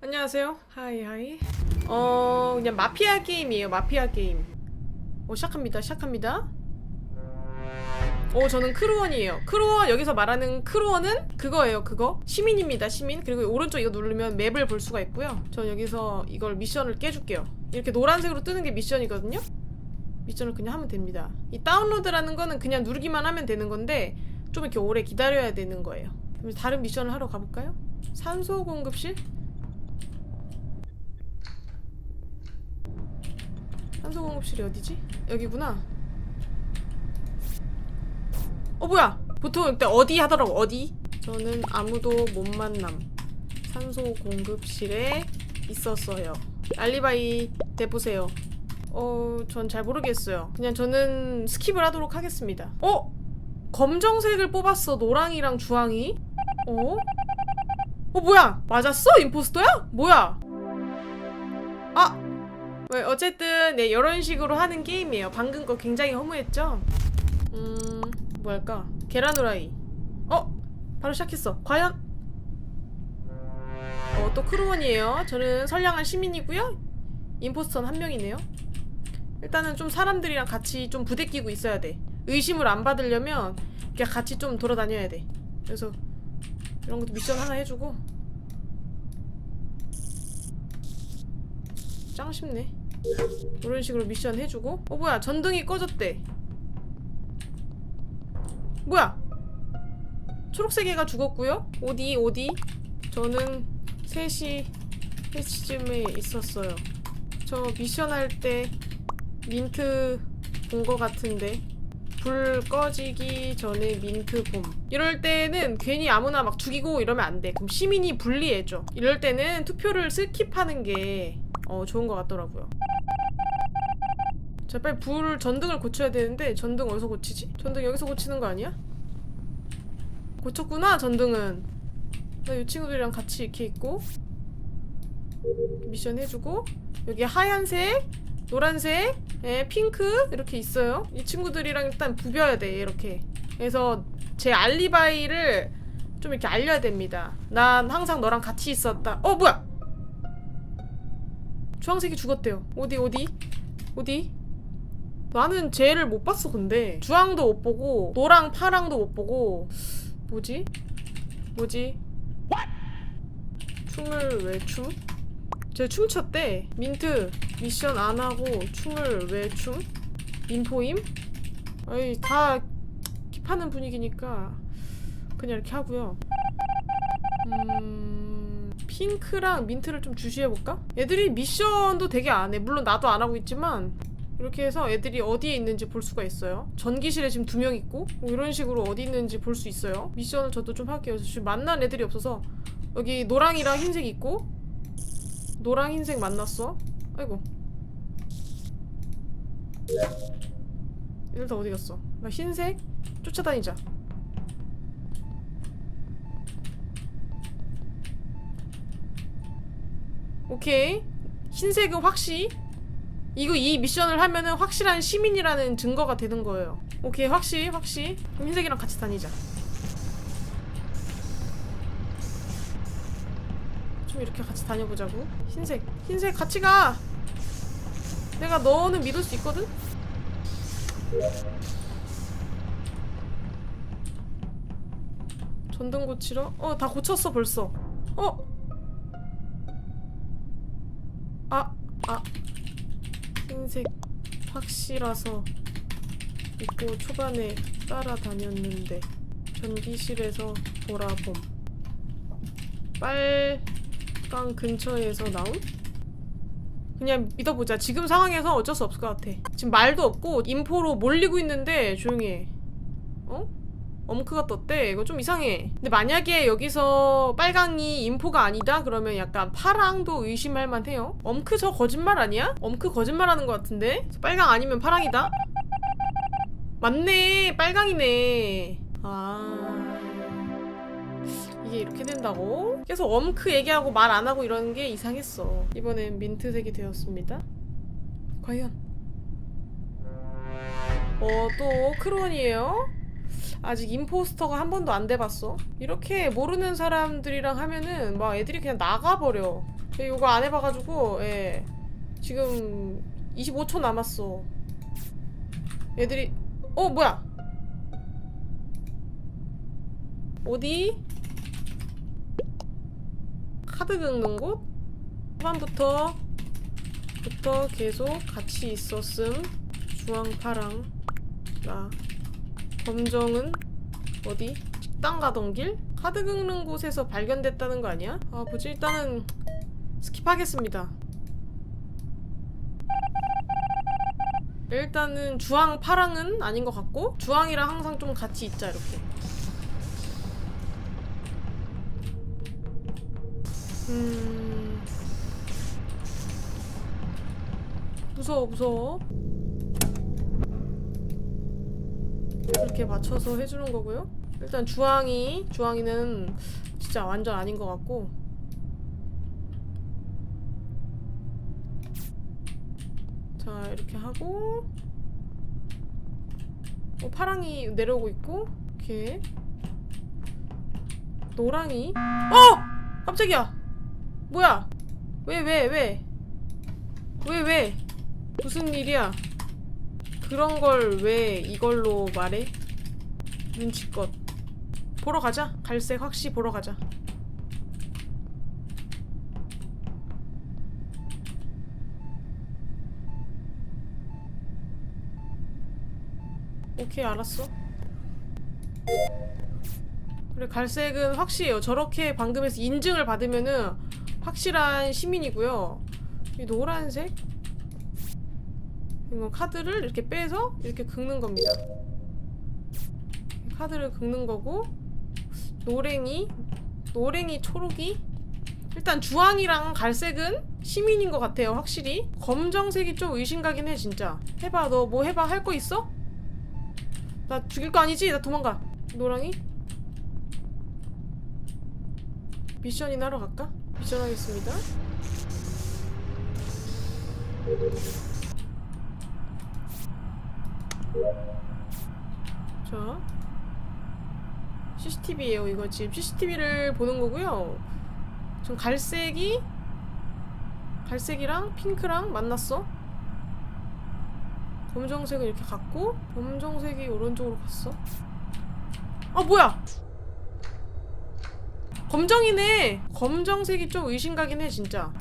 안녕하세요. 하이 하이. 어 그냥 마피아 게임이에요. 마피아 게임. 어 시작합니다. 시작합니다. 어 저는 크루원이에요. 크루원 여기서 말하는 크루원은 그거예요. 그거 시민입니다. 시민. 그리고 오른쪽 이거 누르면 맵을 볼 수가 있고요. 전 여기서 이걸 미션을 깨줄게요. 이렇게 노란색으로 뜨는 게 미션이거든요. 미션을 그냥 하면 됩니다. 이 다운로드라는 거는 그냥 누르기만 하면 되는 건데 좀 이렇게 오래 기다려야 되는 거예요. 다른 미션을 하러 가볼까요? 산소 공급실? 산소 공급실이 어디지? 여기구나. 어 뭐야? 보통 이때 어디 하더라고 어디? 저는 아무도 못 만남. 산소 공급실에 있었어요. 알리바이 대보세요. 어, 전 잘 모르겠어요. 그냥 저는 스킵을 하도록 하겠습니다. 어? 검정색을 뽑았어. 노랑이랑 주황이. 어? 어 뭐야? 맞았어? 임포스터야? 뭐야? 아! 왜 어쨌든 네 이런 식으로 하는 게임이에요. 방금 거 굉장히 허무했죠? 음 뭐랄까 계란 후라이. 어 바로 시작했어. 과연? 어또 크루원이에요. 저는 선량한 시민이고요. 임포스터는 한 명이네요. 일단은 좀 사람들이랑 같이 좀 부대끼고 있어야 돼. 의심을 안 받으려면 그냥 같이 좀 돌아다녀야 돼. 그래서 이런 것도 미션 하나 해주고 짱 쉽네. 이런 식으로 미션 해주고. 어 뭐야. 전등이 꺼졌대. 뭐야. 초록색 애가 죽었고요? 어디 어디? 저는 3시 3시쯤에 있었어요. 저 미션 할 때 민트 본 거 같은데. 불 꺼지기 전에 민트 봄. 이럴 때는 괜히 아무나 막 죽이고 이러면 안돼. 그럼 시민이 불리해져 이럴 때는 투표를 스킵하는 게 어, 좋은 것 같더라고요 자 빨리 불 전등을 고쳐야 되는데 전등 어디서 고치지? 전등 여기서 고치는 거 아니야? 고쳤구나 전등은. 나 이 친구들이랑 같이 이렇게 있고. 미션 해주고. 여기 하얀색 노란색 예, 핑크 이렇게 있어요. 이 친구들이랑 일단 부벼야 돼 이렇게. 그래서 제 알리바이를 좀 이렇게 알려야 됩니다. 난 항상 너랑 같이 있었다. 어 뭐야? 주황색이 죽었대요. 어디 어디? 어디 나는 쟤를 못 봤어 근데 주황도 못 보고 노랑 파랑도 못 보고 뭐지? 뭐지? 춤을 왜 춤? 쟤 춤췄대 민트 미션 안 하고 춤을 왜 춤? 인포임? 아이 다 킵하는 분위기니까 그냥 이렇게 하고요 음... 핑크랑 민트를 좀 주시해볼까? 애들이 미션도 되게 안 해. 물론 나도 안 하고 있지만 이렇게 해서 애들이 어디에 있는지 볼 수가 있어요. 전기실에 지금 두 명 있고 뭐 이런 식으로 어디 있는지 볼 수 있어요. 미션을 저도 좀 할게요. 지금 만난 애들이 없어서 여기 노랑이랑 흰색 있고 노랑 흰색 만났어. 아이고. 얘들 다 어디 갔어? 나 흰색 쫓아다니자. 오케이. 흰색은 확시. 이거 이 미션을 하면은 확실한 시민이라는 증거가 되는 거예요. 오케이, 확시, 확시. 그럼 흰색이랑 같이 다니자. 좀 이렇게 같이 다녀보자고. 흰색, 흰색 같이 가. 내가 너는 믿을 수 있거든. 전등 고치러? 어, 다 고쳤어 벌써. 어? 아, 아. 흰색 확실라서 입고 초반에 따라다녔는데 전기실에서 돌아봄. 빨강 근처에서 나온? 그냥 믿어보자. 지금 상황에서 어쩔 수 없을 것 같아. 지금 말도 없고 인포로 몰리고 있는데 조용히 해. 어? 엄크가 떴대. 이거 좀 이상해. 근데 만약에 여기서 빨강이 인포가 아니다? 그러면 약간 파랑도 의심할 만해요. 엄크 저 거짓말 아니야? 엄크 거짓말하는 것 같은데? 빨강 아니면 파랑이다? 맞네. 빨강이네. 아... 이게 이렇게 된다고? 계속 엄크 얘기하고 말 안 하고 이러는 게 이상했어. 이번엔 민트색이 되었습니다. 과연? 어, 또 크론이에요? 아직 임포스터가 한 번도 안 돼봤어. 이렇게 모르는 사람들이랑 하면은 막 애들이 그냥 나가버려. 이거 안 해봐가지고 예. 지금 25초 남았어. 애들이 어 뭐야? 어디? 카드 긁는 곳? 초반부터 부터 계속 같이 있었음. 주황, 파랑, 나. 검정은 어디? 식당 가던 길? 카드 긁는 곳에서 발견됐다는 거 아니야? 아 뭐지? 일단은 스킵하겠습니다. 일단은 주황, 파랑은 아닌 것 같고 주황이랑 항상 좀 같이 있자 이렇게. 음... 무서워 무서워. 이렇게 맞춰서 해주는 거고요. 일단 주황이 주황이는 진짜 완전 아닌 것 같고. 자 이렇게 하고. 어, 파랑이 내려오고 있고 이렇게. 노랑이. 어! 깜짝이야! 뭐야? 왜 왜 왜? 왜 왜? 무슨 일이야 그런 걸 왜 이걸로 말해? 눈치껏. 보러 가자. 갈색 확시 보러 가자. 오케이, 알았어. 그래, 갈색은 확실해요. 저렇게 방금에서 인증을 받으면은 확실한 시민이고요. 이 노란색? 이거 카드를 이렇게 빼서 이렇게 긁는 겁니다. 카드를 긁는 거고 노랭이 노랭이 초록이 일단 주황이랑 갈색은 시민인 것 같아요 확실히 검정색이 좀 의심가긴 해 진짜 해봐 너 뭐 해봐 할 거 있어? 나 죽일 거 아니지? 나 도망가 노랑이 미션이나 하러 갈까? 미션 하겠습니다 자 CCTV예요 이거 지금. CCTV를 보는 거고요. 지금 갈색이 갈색이랑 핑크랑 만났어? 검정색은 이렇게 갔고 검정색이 오른쪽으로 갔어? 아 뭐야? 검정이네. 검정색이 좀 의심가긴 해 진짜.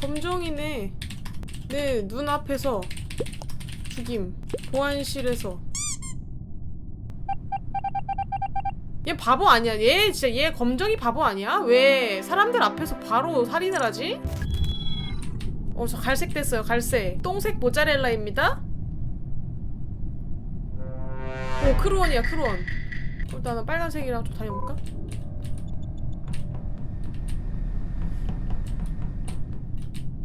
검정이네 내 눈앞에서 죽임. 보안실에서. 얘 바보 아니야. 얘 진짜 얘 검정이 바보 아니야? 왜? 사람들 앞에서 바로 살인을 하지? 어 저 갈색 됐어요 갈색. 똥색 모짜렐라입니다. 오 크루원이야 크루원. 일단은 빨간색이랑 좀 다녀볼까?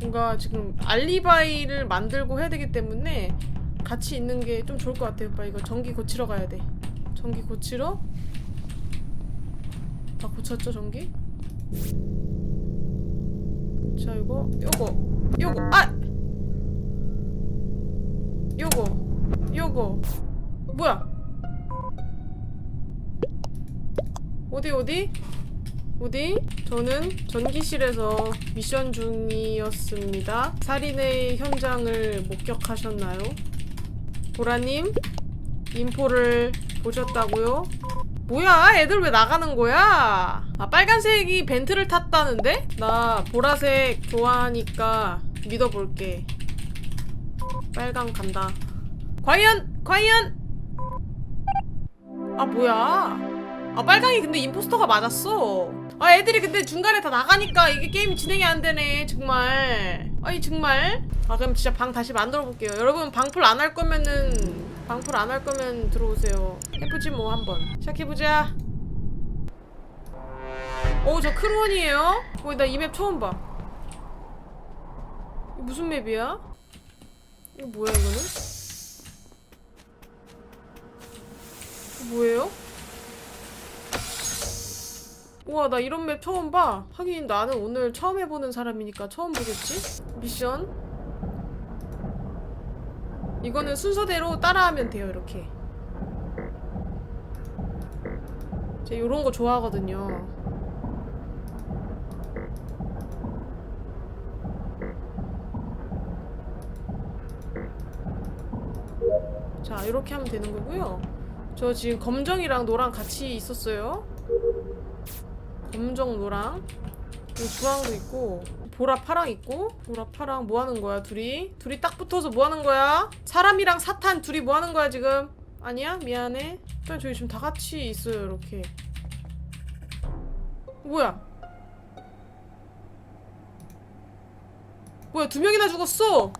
뭔가 지금 알리바이를 만들고 해야 되기 때문에 같이 있는 게 좀 좋을 것 같아요. 오빠 이거 전기 고치러 가야 돼. 전기 고치러 다 고쳤죠 전기? 자 이거 요거 요거 아 요거 요거 뭐야 어디 어디 어디? 저는 전기실에서 미션 중이었습니다. 살인의 현장을 목격하셨나요? 보라님, 인포를 보셨다고요? 뭐야? 애들 왜 나가는 거야? 아, 빨간색이 벤트를 탔다는데? 나 보라색 좋아하니까 믿어볼게. 빨강 간다. 과연! 과연! 아, 뭐야? 아, 빨강이 근데 임포스터가 맞았어. 아 애들이 근데 중간에 다 나가니까 이게 게임이 진행이 안 되네 정말. 아이 정말? 아 그럼 진짜 방 다시 만들어 볼게요. 여러분 방풀 안 할 거면은 방풀 안 할 거면 들어오세요. 해보지 뭐 한번. 시작해보자. 오저 크루원이에요? 어, 나이 맵 처음 봐. 무슨 맵이야? 이거 뭐야 이거는? 이거 뭐예요? 우와 나 이런 맵 처음 봐. 하긴 나는 오늘 처음 해보는 사람이니까 처음 보겠지? 미션? 이거는 순서대로 따라하면 돼요 이렇게. 제가 요런 거 좋아하거든요. 자 이렇게 하면 되는 거고요. 저 지금 검정이랑 노랑 같이 있었어요 검정 노랑 주황도 있고 보라 파랑 있고 보라 파랑 뭐 하는 거야 둘이? 둘이 딱 붙어서 뭐 하는 거야? 사람이랑 사탄 둘이 뭐 하는 거야 지금? 아니야? 미안해. 일단 저희 지금 다 같이 있어요 이렇게. 뭐야? 뭐야 두 명이나 죽었어!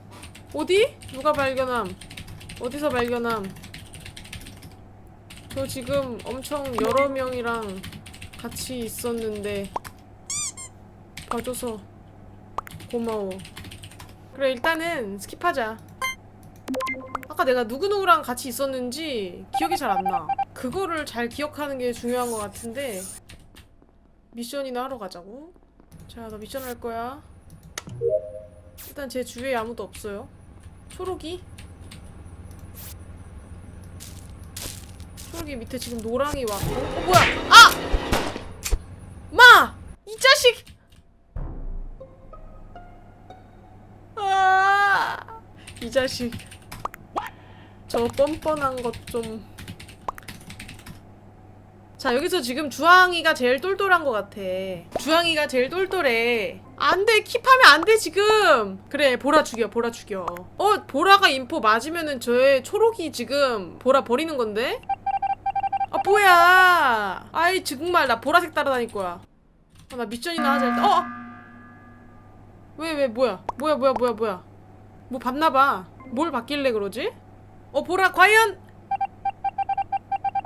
어디? 누가 발견함? 어디서 발견함? 저 지금 엄청 여러 명이랑 같이 있었는데 봐줘서 고마워. 그래 일단은 스킵하자. 아까 내가 누구누구랑 같이 있었는지 기억이 잘 안 나. 그거를 잘 기억하는 게 중요한 것 같은데 미션이나 하러 가자고. 자, 너 미션 할 거야. 일단 제 주위에 아무도 없어요. 초록이? 초록이 밑에 지금 노랑이 왔고. 어 뭐야? 아! 이 자식. 저 뻔뻔한 것 좀. 자, 여기서 지금 주황이가 제일 똘똘한 것 같아. 주황이가 제일 똘똘해. 안 돼, 킵하면 안 돼, 지금. 그래, 보라 죽여, 보라 죽여. 어, 보라가 인포 맞으면은 저의 초록이 지금 보라 버리는 건데? 아, 뭐야. 아이, 정말, 나 보라색 따라다닐 거야. 아, 나 미션이나 하자, 일단. 어! 왜, 왜, 뭐야? 뭐야, 뭐야, 뭐야, 뭐야. 뭐 봤나봐. 뭘 봤길래 그러지? 어, 보라, 과연?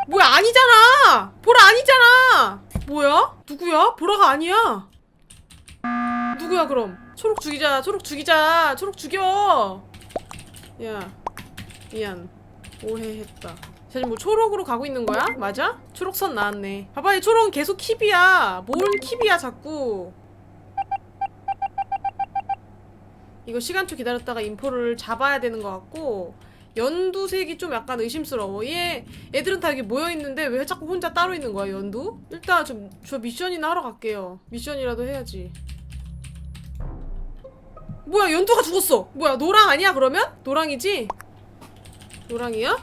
뭐야, 아니잖아! 보라 아니잖아! 뭐야? 누구야? 보라가 아니야! 누구야, 그럼? 초록 죽이자, 초록 죽이자, 초록 죽여! 야, 미안. 오해했다. 사실 뭐 초록으로 가고 있는 거야? 맞아? 초록선 나왔네. 봐봐, 이 초록은 계속 킵이야. 뭔 킵이야, 자꾸. 이거 시간초 기다렸다가 인포를 잡아야 되는 것 같고 연두색이 좀 약간 의심스러워 얘 애들은 다 여기 모여 있는데 왜 자꾸 혼자 따로 있는 거야 연두? 일단 좀, 저 미션이나 하러 갈게요 미션이라도 해야지 뭐야 연두가 죽었어 뭐야 노랑 아니야 그러면? 노랑이지? 노랑이야?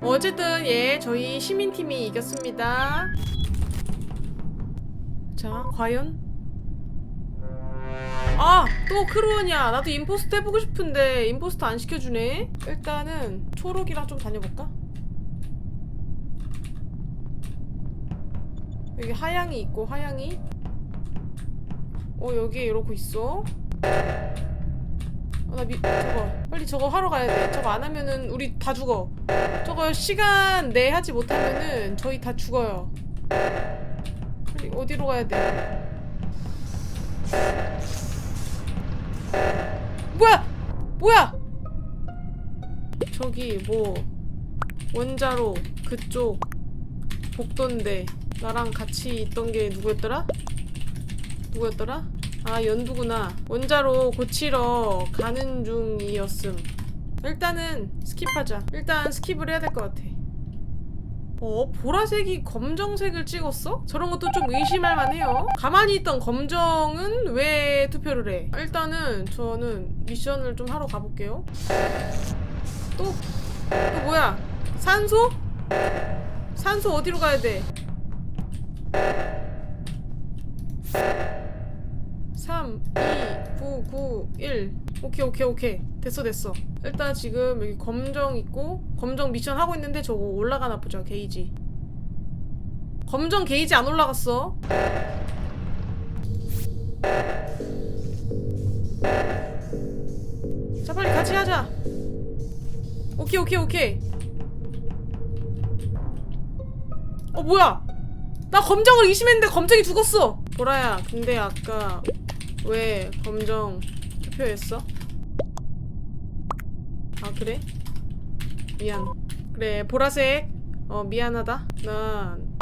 어쨌든 예 저희 시민팀이 이겼습니다 자 과연 아! 또 크루원이야. 나도 임포스터 해보고 싶은데 임포스터 안 시켜주네. 일단은 초록이랑 좀 다녀볼까? 여기 하양이 있고 하양이. 어 여기에 이러고 있어. 아, 나 미, 저거 빨리 저거 하러 가야 돼. 저거 안 하면은 우리 다 죽어. 저거 시간 내 하지 못하면은 저희 다 죽어요. 빨리 어디로 가야 돼 뭐야? 뭐야? 저기 뭐 원자로 그쪽 복도인데 나랑 같이 있던 게 누구였더라? 누구였더라? 아 연두구나. 원자로 고치러 가는 중이었음. 일단은 스킵하자. 일단 스킵을 해야 될 것 같아 어? 보라색이 검정색을 찍었어? 저런 것도 좀 의심할 만해요 가만히 있던 검정은 왜 투표를 해? 일단은 저는 미션을 좀 하러 가볼게요 또? 또 뭐야? 산소? 산소 어디로 가야 돼? 3, 2, 9, 9, 1 오케이 오케이 오케이 됐어 됐어 일단 지금 여기 검정 있고 검정 미션 하고 있는데 저거 올라가나 보자 게이지. 검정 게이지 안 올라갔어. 자 빨리 같이 하자. 오케이 오케이 오케이. 어 뭐야? 나 검정을 의심했는데 검정이 죽었어. 보라야 근데 아까 왜 검정 투표했어? 아 그래? 미안 그래 보라색 어 미안하다 난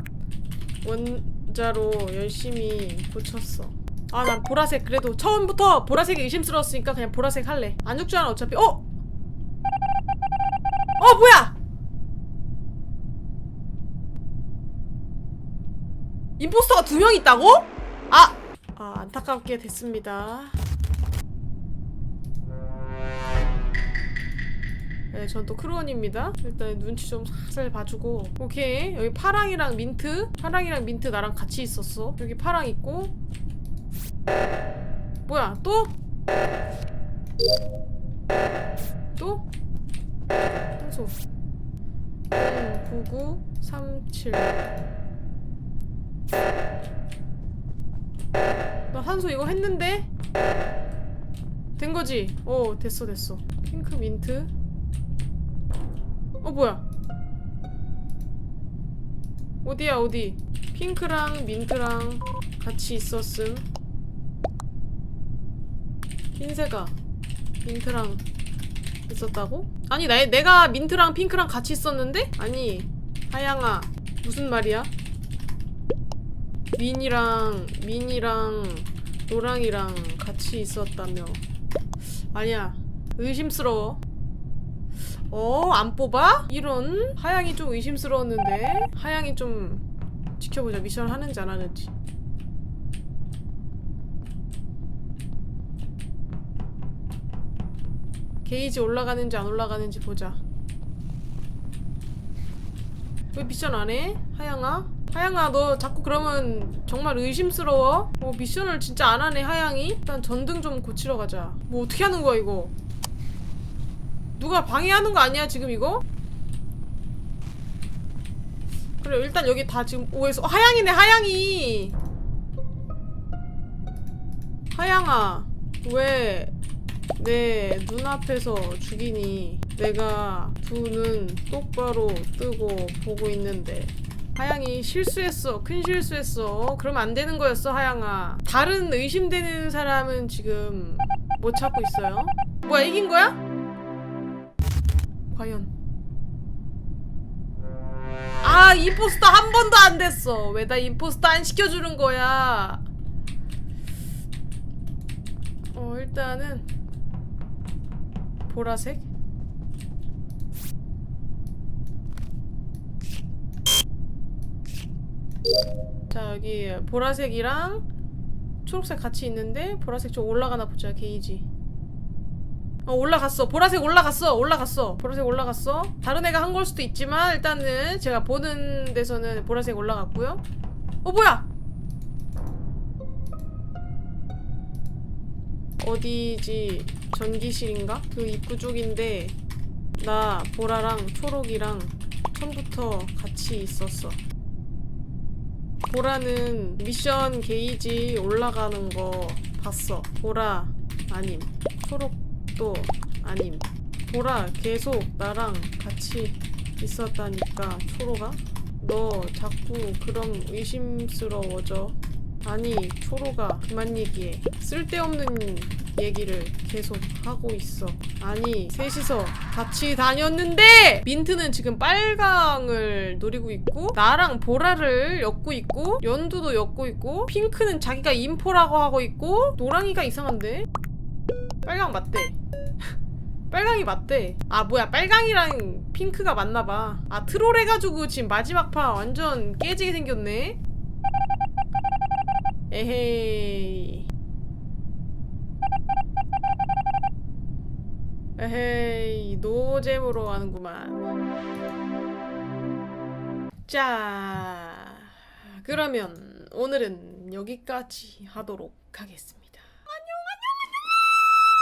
원자로 열심히 고쳤어 아 난 보라색 그래도 처음부터 보라색이 의심스러웠으니까 그냥 보라색 할래 안 죽잖아 어차피 어? 어 뭐야 임포스터가 두 명 있다고? 아! 아 안타깝게 됐습니다 네, 전 또 크루원입니다. 일단 눈치 좀 살살 봐주고. 오케이. 여기 파랑이랑 민트. 파랑이랑 민트 나랑 같이 있었어. 여기 파랑 있고. 뭐야, 또? 또? 탄소. 0, 9, 9, 3, 7. 나 탄소 이거 했는데? 된 거지? 어, 됐어, 됐어. 핑크 민트. 어 뭐야 어디야 어디 핑크랑 민트랑 같이 있었음 흰색아 민트랑 있었다고? 아니 나, 내가 민트랑 핑크랑 같이 있었는데? 아니 하양아 무슨 말이야? 민이랑 민이랑 노랑이랑 같이 있었다며 아니야 의심스러워 어, 안 뽑아? 이런 하양이 좀 의심스러웠는데 하양이 좀 지켜보자. 미션 하는지 안 하는지. 게이지 올라가는지 안 올라가는지 보자. 왜 미션 안 해? 하양아? 하양아 너 자꾸 그러면 정말 의심스러워? 어, 미션을 진짜 안 하네 하양이? 일단 전등 좀 고치러 가자. 뭐 어떻게 하는 거야 이거 누가 방해하는 거 아니야 지금 이거? 그래 일단 여기 다 지금 오해서 어, 하양이네 하양이! 하양아 왜 내 눈앞에서 죽이니? 내가 두 눈 똑바로 뜨고 보고 있는데. 하양이 실수했어 큰 실수했어. 그러면 안 되는 거였어 하양아. 다른 의심되는 사람은 지금 못 찾고 있어요. 뭐야 이긴 거야? 과연? 아 임포스터 한 번도 안 됐어. 왜 나 임포스터 안 시켜주는 거야? 어 일단은 보라색? 자 여기 보라색이랑 초록색 같이 있는데 보라색 좀 올라가나 보자 게이지 어 올라갔어. 보라색 올라갔어. 올라갔어. 보라색 올라갔어. 다른 애가 한 걸 수도 있지만 일단은 제가 보는 데서는 보라색 올라갔고요. 어 뭐야? 어디지? 전기실인가? 그 입구 쪽인데 나 보라랑 초록이랑 처음부터 같이 있었어. 보라는 미션 게이지 올라가는 거 봤어. 보라 아님. 초록 또 아님. 보라 계속 나랑 같이 있었다니까 초로가? 너 자꾸 그럼 의심스러워져? 아니 초로가 그만 얘기해. 쓸데없는 얘기를 계속 하고 있어. 아니 셋이서 같이 다녔는데! 민트는 지금 빨강을 노리고 있고 나랑 보라를 엮고 있고 연두도 엮고 있고 핑크는 자기가 인포라고 하고 있고 노랑이가 이상한데? 빨강 맞대 빨강이 맞대. 아 뭐야 빨강이랑 핑크가 맞나봐. 아 트롤 해가지고 지금 마지막 판 완전 깨지게 생겼네. 에헤이. 에헤이 노잼으로 가는구만. 자 그러면 오늘은 여기까지 하도록 하겠습니다.